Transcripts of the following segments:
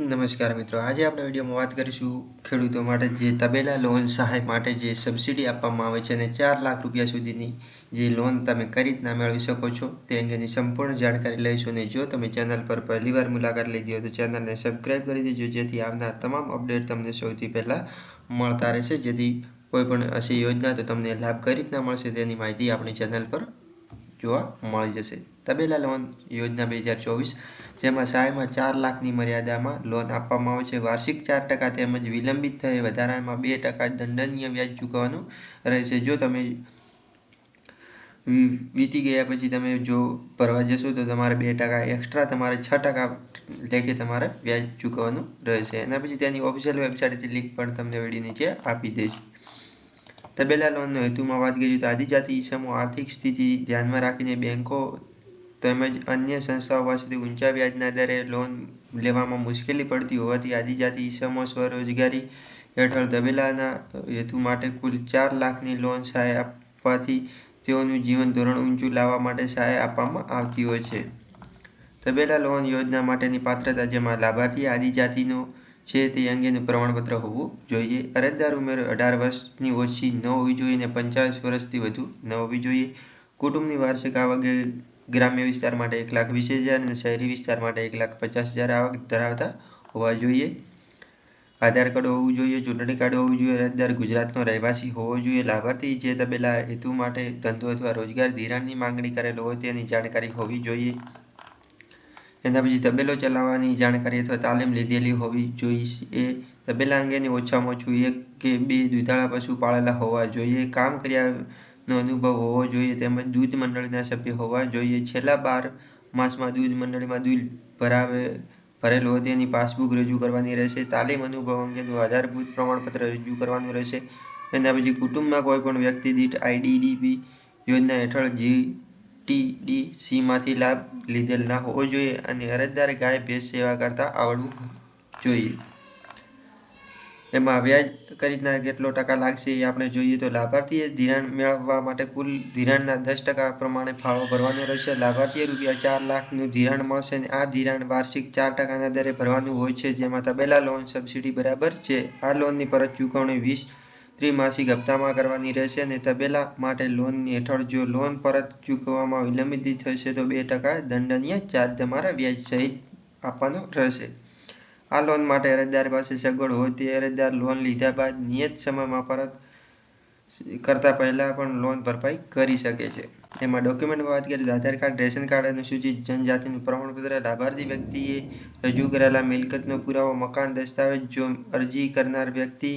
નમસ્કાર મિત્રો, આજે આપણે વિડીયોમાં વાત કરીશું ખેડૂતો માટે જે તબેલા લોન સહાય માટે જે સબસિડી આપવામાં આવે છે અને ચાર લાખ રૂપિયા સુધીની જે લોન તમે કઈ રીતના મેળવી શકો છો તે અંગેની સંપૂર્ણ જાણકારી લઈશું અને જો તમે ચેનલ પર પહેલીવાર મુલાકાત લીધી હોય તો ચેનલને સબસ્ક્રાઈબ કરી દેજો, જેથી આવનાર તમામ અપડેટ તમને સૌથી પહેલાં મળતા રહેશે. જેથી કોઈ પણ હશે યોજના તો તમને લાભ કઈ રીતના મળશે તેની માહિતી આપણી ચેનલ પર જોવા મળી જશે. તબેલા લોન યોજના બે હજાર ચોવીસ, જેમાં સહાયમાં ચાર લાખની મર્યાદામાં લોન આપવામાં આવે છે. વાર્ષિક ચાર ટકા તેમજ વિલંબિત થયે વધારામાં બે ટકા દંડનીય વ્યાજ ચૂકવવાનું રહેશે. જો તમે વીતી ગયા પછી તમે જો ભરવા જશો તો તમારે બે ટકા એક્સ્ટ્રા, તમારે છ ટકા લેખે તમારે વ્યાજ ચૂકવવાનું રહેશે. એના પછી તેની ઓફિશિયલ વેબસાઇટથી લિંક પણ તમને વીડિયો નીચે આપી દઈશ. તબેલા લોનનો હેતુમાં વાત કરીએ તો આદિજાતિ ઈસમો આર્થિક સ્થિતિ ધ્યાનમાં રાખીને બેન્કો તેમજ અન્ય સંસ્થાઓ પાસેથી ઊંચા વ્યાજના દરે લોન લેવામાં મુશ્કેલી પડતી હોવાથી આદિજાતિ ઈસમો સ્વરોજગારી હેઠળ તબેલાના હેતુ માટે કુલ ચાર લાખની લોન સહાય આપવાથી તેઓનું જીવન ધોરણ ઊંચું લાવવા માટે સહાય આપવામાં આવતી હોય છે તબેલા લોન યોજના માટેની પાત્રતા જેમાં લાભાર્થી આદિજાતિનો છે તે અંગેનું પ્રમાણપત્ર હોવું જોઈએ. અરજદાર ઉંમર અઢાર વર્ષની ઓછી ન હોવી જોઈએ અને પંચાવીસ વર્ષથી વધુ ન હોવી જોઈએ. કુટુંબની વાર્ષિક આવક ગ્રામ્ય વિસ્તાર માટે એક લાખ વીસ હજાર અને શહેરી વિસ્તાર માટે એક લાખ પચાસ હજાર આવક ધરાવતા હોવા જોઈએ. આધાર કાર્ડ હોવું જોઈએ, ચૂંટણી કાર્ડ હોવું જોઈએ, અરજદાર ગુજરાતનો રહેવાસી હોવો જોઈએ. લાભાર્થી જે તબેલા હેતુ માટે ધંધો અથવા રોજગાર ધિરાણની માંગણી કરેલો હોય તેની જાણકારી હોવી જોઈએ. એના પછી તબેલો ચલાવવાની જાણકારી અથવા તાલીમ લીધેલી હોવી જોઈએ. તબેલા અંગેની ઓછામાં ઓછું એક કે બે દુધાળા પશુ પાળેલા હોવા જોઈએ. કામ કર્યાનો અનુભવ હોવો જોઈએ તેમજ દૂધ મંડળના સભ્ય હોવા જોઈએ. છેલ્લા બાર માસમાં દૂધ મંડળીમાં દૂધ ભરાવે, ભરેલું તેની પાસબુક રજૂ કરવાની રહેશે. તાલીમ અનુભવ અંગેનું આધારભૂત પ્રમાણપત્ર રજૂ કરવાનું રહેશે. એના પછી કુટુંબમાં કોઈ પણ વ્યક્તિ દીઠ આઈડીડીપી યોજના હેઠળ જી ટીડીસીમાંથી લાભ લીધેલ ના હોવો જોઈએ અને અરજદારે ગાય, ભેંસ સેવા કરતા આવડવું જોઈએ. એમાં વ્યાજ રીતના કેટલો ટકા લાગશે એ આપણે જોઈએ તો લાભાર્થીએ ધિરાણ મેળવવા માટે કુલ ધિરાણના દસ ટકા પ્રમાણે ફાળો ભરવાનો રહેશે. લાભાર્થીએ રૂપિયા ચાર લાખનું ધિરાણ મળશે અને આ ધિરાણ વાર્ષિક ચાર ટકાના દરે ભરવાનું હોય છે. જેમાં તબેલા લોન સબસિડી બરાબર છે. આ લોનની પરત ચૂકવણી વીસ ત્રિમાસિક હપ્તામાં કરવાની રહેશે અને તબેલા માટે લોન હેઠળ જો લોન પરત ચૂકવવામાં વિલંબિત થશે તો બે ટકા દંડનીય ચાર્જ તમારા વ્યાજ સહિત આપવાનો રહેશે. આ લોન માટે અરજદાર પાસે સગવડ હોય તે અરજદાર લોન લીધા બાદ નિયત સમયમાં પરત કરતા પહેલાં પણ લોન ભરપાઈ કરી શકે છે. એમાં ડોક્યુમેન્ટ વાત કરીએ તો આધાર કાર્ડ, રેશન કાર્ડ અનુસૂચિત જનજાતિનું પ્રમાણપત્ર, લાભાર્થી વ્યક્તિએ રજૂ કરેલા મિલકતનો પુરાવો, મકાન દસ્તાવેજ, જો અરજી કરનાર વ્યક્તિ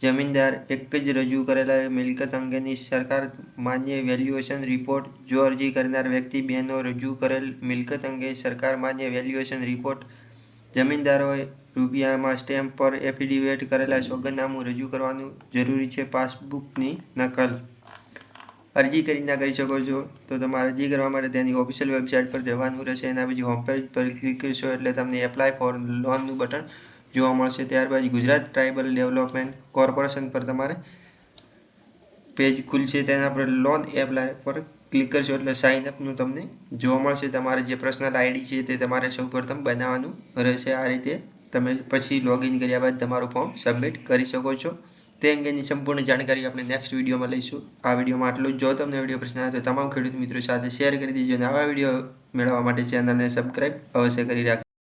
જમીનદાર એક જ રજૂ કરેલા મિલકત અંગેની સરકાર માન્ય વેલ્યુએશન રિપોર્ટ જો અરજી કરનાર વ્યક્તિ બેનો રજૂ કરેલ મિલકત અંગે સરકાર માન્ય વેલ્યુએશન રિપોર્ટ જમીનદારોએ રૂપિયામાં સ્ટેમ્પ પર એફિડેવિટ કરેલા સોગંદનામું રજૂ કરવાનું જરૂરી છે પાસબુકની નકલ. અરજી કરી ના કરી શકો છો, તો તમારે અરજી કરવા માટે તેની ઓફિશિયલ વેબસાઇટ પર જવાનું રહેશે. એના પછી હોમ પર ક્લિક કરશો એટલે તમને એપ્લાય ફોર લોનનું બટન જોવા મળશે ત્યારબાદ ગુજરાત ટ્રાઇબલ ડેવલપમેન્ટ કોર્પોરેશન પર તમારે પેજ ખુલશે, તેના પર લોન એપ્લાય પર ક્લિક કરશો એટલે સાઇન અપનું તમને જોવા મળશે. તમારે જે પર્સનલ આઈડી છે તે તમારે સૌપ્રથમ બનાવવાનું રહેશે. આ રીતે તમે પછી લોગિન કર્યા બાદ તમારું ફોર્મ સબમિટ કરી શકો છો. તે અંગેની સંપૂર્ણ જાણકારી આપણે નેક્સ્ટ વિડીયોમાં લઈશું. આ વિડીયોમાં આટલું જો. તમને વીડિયો પ્રશ્ન આવે તો તમામ ખેડૂત મિત્રો સાથે શેર કરી દેજો અને આવા વીડિયો મેળવવા માટે ચેનલને સબસ્ક્રાઈબ અવશ્ય કરી રાખજો.